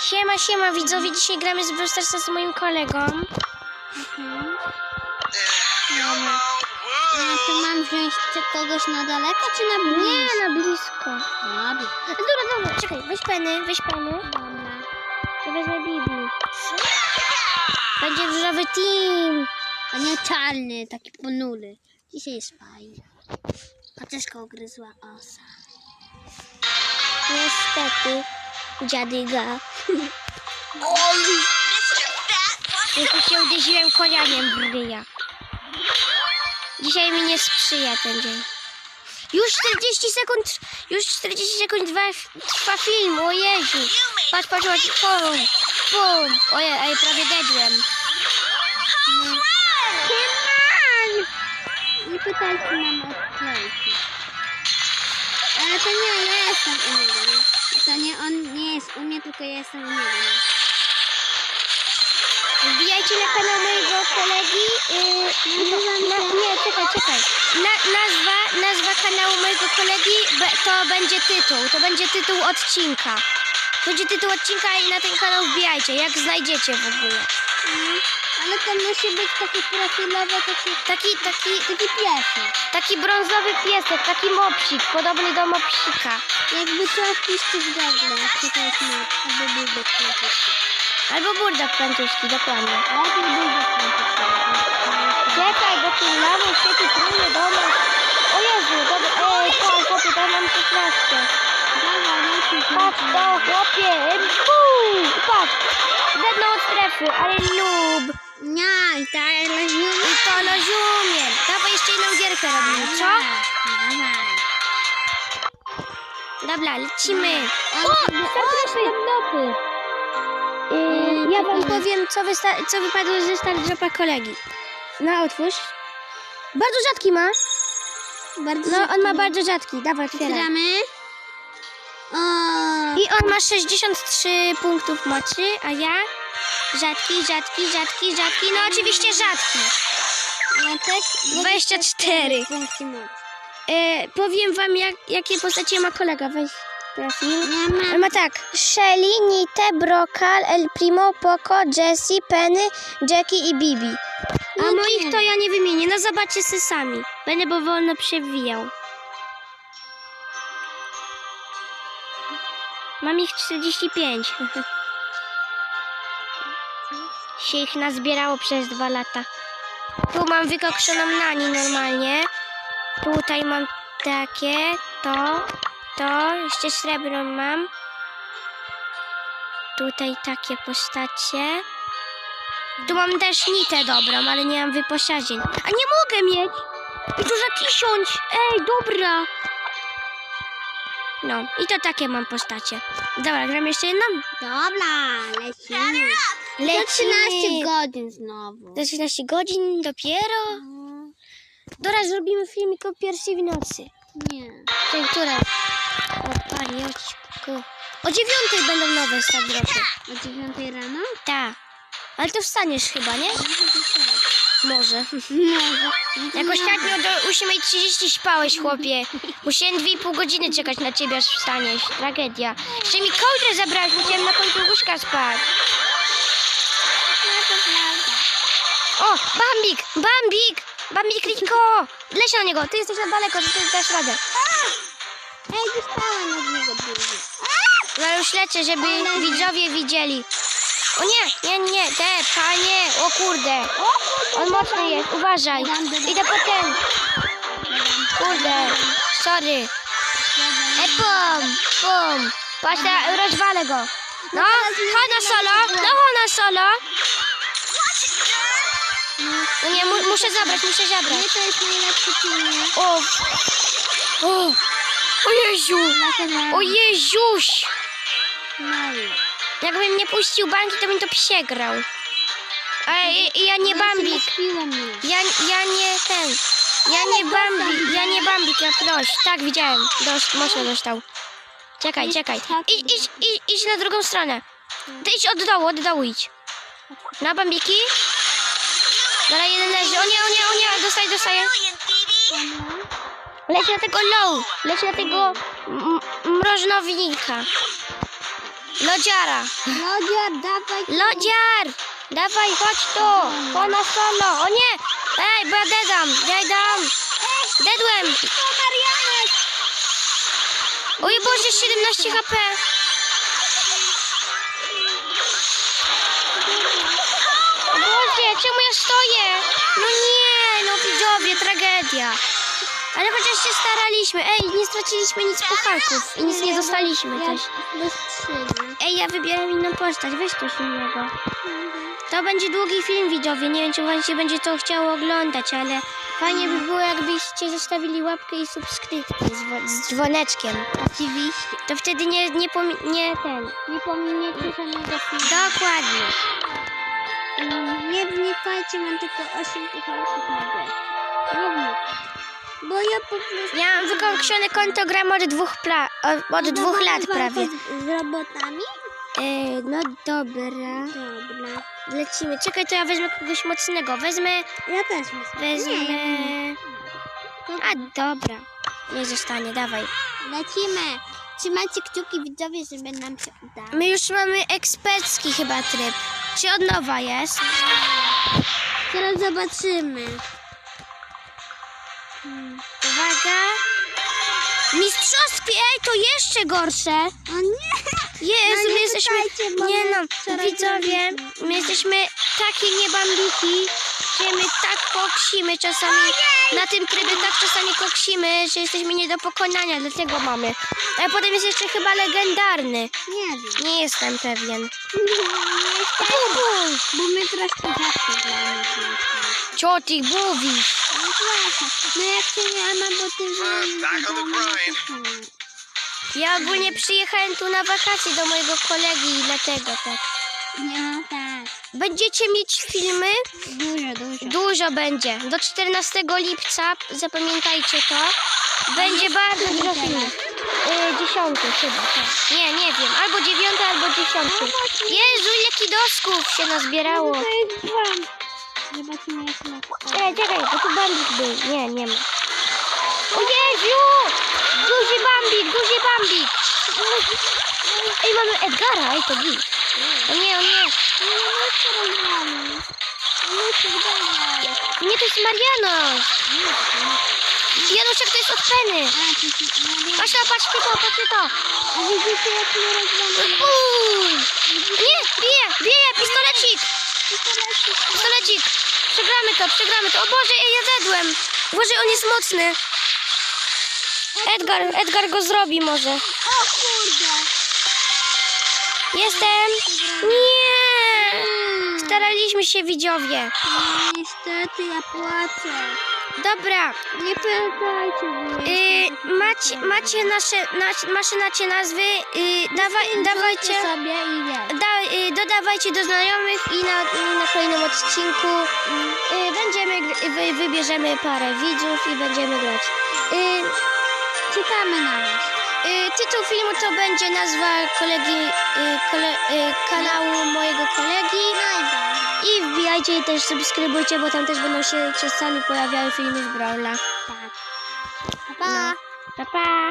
Siema, siema widzowie, dzisiaj gramy z Brawl Starsa z moim kolegą. Mhm. Dobra. A to mam wziąć czy kogoś na daleko, czy na blisko? Nie, na blisko. Dobra. Dobra, dobra, czekaj, weź peny, weź peny. Dobra. Ja wezmę Bibi. Będzie różowy team. A nie czarny, taki ponury. Dzisiaj jest fajnie. Koteczka ugryzła osa. Niestety, dziadyga. Jeszcze się uderzyłem konianiem w ryja. Dzisiaj mi nie sprzyja ten dzień. Już 40 sekund, już 40 sekund trwa, film, o Jezu. Patrz, patrz, patrz, pum, pum. Ojej, ej, prawie dedłem. Nie pytajcie nam o. Ale to nie, ja jestem u niego, nie? To nie, on nie jest u mnie, tylko ja jestem u niego, nie? Wbijajcie na kanał mojego kolegi. Yy, na, nie, czekaj, czekaj. Na, nazwa, nazwa kanału mojego kolegi be, to będzie tytuł. To będzie tytuł odcinka. To będzie tytuł odcinka i na ten kanał wbijajcie, jak znajdziecie w ogóle. Mhm. Ale to musi być taki profilowy, taki, Taki, taki, taki piesek. taki brązowy piesek, taki mopsik, podobny do mopsika. Jakby to w Google, czy to jest mod, albo bulldog francuski. Albo burdak francuski, dokładnie. Lepiej bulldog francuski. Czekaj, bo tu lawą świeci trudny do nas. O Jezu, dobra, ej, pan, chłopie, tam mam 16. Dawaj, lecisz. Patrz to, chłopie, buu, patrz. Dedną od strefy, ale noob. Nie, i tak leżymy. I to rozumiem. Dawaj jeszcze jedną gierkę robimy, co? Dobra, lecimy. O, sobie- startropy. Yy, ja wam powiem, co, wysta- co wypadło ze startropa kolegi. No, otwórz. Bardzo rzadki ma. Bardzo No, on ma bardzo rzadki. Dawaj, otwieraj. Otwieramy. O, I on ma 63 punktów mocy, a ja? Rzadki, rzadki, rzadki, rzadki. No oczywiście rzadki. ja też 24. punkty mocy. E, powiem wam, jak, jakie postacie ma kolega. Weź profil. Ja mam On ma tak. Shelly, Nite, Brokal, El Primo, Poco, Jessie, Penny, Jackie i Bibi. A No moich to ja nie wymienię. No zobaczcie se sami. Będę bo wolno przewijał. Mam ich 45. się ich nazbierało przez dwa lata. Tu mam wykokszoną nani normalnie. Tutaj mam takie, to, to, jeszcze srebrną mam. Tutaj takie postacie. Tu mam też nitę dobrą, ale nie mam wyposażeń. A nie mogę mieć! I to za tysiąc! Ej, dobra! No, i to takie mam postacie. Dobra, gram jeszcze jedną? Dobra, lecimy. To 13 godzin znowu. Za 13 godzin dopiero? No, Dobra, zrobimy filmik o pierwszej w nocy. Nie. Czyli która? O panieczku. O dziewiątej będą nowe stadropy. O 9 rano? Tak. Ale to wstaniesz chyba, nie? Może. Może. Jak ostatnio do 8.30 spałeś, chłopie. Musiałem 2,5 godziny czekać na ciebie, aż wstaniesz. Tragedia. Jeszcze mi kołdrę zabrałeś, musiałem na końcu łóżka spać. Bambik! Bambik! Bambik, Liko! Leć na niego, ty jesteś na daleko, ty dasz radę. Ej, dostałam od niego dużo. No już lecę, żeby widzowie widzieli. O nie, nie, nie, te, panie, o kurde. On mocny jest, uważaj. Idę po ten. Kurde, sorry. E, pum, pum. Patrz, rozwalę go. No, chodź na solo, no chodź na solo. No nie, mu, muszę zabrać, muszę zabrać. Nie, to jest najlepszy filmie. O, o, o Jeziu, o Jeziuś. Jakbym nie puścił banki, to bym to przegrał. A ja, nie Bambik. Ja, ja nie ten. Ja nie Bambik. Ja nie Bambik, ja proś. Tak, widziałem. Dost, mocno dostał. Czekaj, czekaj. Idź, idź, idź, idź na drugą stronę. Ty idź od dołu, od dołu idź. Na Bambiki. Dobra, jeden leży. O nie, o nie, o nie. Dostaję, dostaję. Leć na tego low. Leć na tego mrożnownika. Lodziara. Lodziar, dawaj. Lodziar! Dawaj, chodź tu! Po solo! O nie! Ej, bo ja dedam! Dedam! Dedłem! To Marianek. Oj Boże, 17 HP! Ja stoję? No nie, no widzowie, tragedia. Ale chociaż się staraliśmy. Ej, nie straciliśmy nic pucharków i nic nie dostaliśmy też. Ej, ja wybieram inną postać, weź coś innego. To będzie długi film widzowie, nie wiem czy wam się będzie to chciało oglądać, ale fajnie by było jakbyście zostawili łapkę i subskrypcję z, z dzwoneczkiem. Oczywiście. To wtedy nie, nie, nie ten. Nie pominiecie żadnego filmu. Dokładnie. Nie wnikajcie, mam tylko 8 pucharków na grę. Bo ja po prostu... Ja mam wykończone konto gram od dwóch, pla- od, od dwóch lat prawie. Z, z robotami? Ej, no dobra. Dobra. Lecimy. Czekaj, to ja wezmę kogoś mocnego. Wezmę, Ja też wezmę. wezmę... Nie, A, dobra. Nie zostanie, dawaj. Lecimy. Trzymajcie kciuki widzowie, żeby nam się udało. My już mamy ekspercki chyba tryb. Czy od nowa jest? Teraz zobaczymy. Uwaga. Mistrzostwie, ej, to jeszcze gorsze. O nie! Jezu, No nie my jesteśmy... Nie no, widzowie, my jesteśmy takie niebambiki, że my tak koksimy czasami, na tym trybie tak czasami koksimy, że jesteśmy nie do pokonania, dlatego mamy. A potem jest jeszcze chyba legendarny. Nie wiem. Nie jestem pewien. Nie Bum, Bo my troszkę rzadko gramy. Co ty mówisz? No trochę. No jak się nie ma, bo ty że... Back on the grind. Ja ogólnie przyjechałem tu na wakacje do mojego kolegi i dlatego tak. Tak. Będziecie mieć filmy? Dużo, dużo. Dużo będzie. Do 14 lipca, zapamiętajcie to. Będzie bardzo dużo filmów. Yy, dziesiąty chyba, tak. Nie, nie wiem. Albo dziewiąty, albo dziesiąty. Jezu, ile kidosków się nazbierało. Dwa. Zobaczymy jak na Ej, czekaj, bo tu bambik był. Nie, nie ma. O Jezu! Duży bambik, duży bambik. Ej, mamy Edgara, ej, to git. O nie, o nie. Nie, no co rozmawiamy? No co dawaj. Nie, to jest Mariano. Januszek to jest od Peny. A, to no, Patrz to, patrzcie to. A widzicie jak rozmawiamy? Uuu. Nie, bije, bije, pistolecik. Pistolecik. Przegramy to, przegramy to. O Boże, ja zedłem. Boże, on jest mocny. Edgar, Edgar go zrobi może. O kurde! Jestem. Nie. Staraliśmy się, widziowie. Niestety ja płaczę. Dobra, Nie pamiętajcie, bo y, macie, macie nasze, nasz, macie nacie nazwy. Y, dawaj, dawajcie. sobie i wiesz. Da, y, dodawajcie do znajomych i na, na kolejnym odcinku y, będziemy, gr- wy, wybierzemy parę widzów i będziemy grać. Y, Czekamy na was. Y, tytuł filmu to będzie nazwa kolegi, y, kole, y, kanału mojego kolegi i wbijajcie i też subskrybujcie, bo tam też będą się czasami pojawiały filmy z Brawla. Tak. Pa, pa. Pa, pa!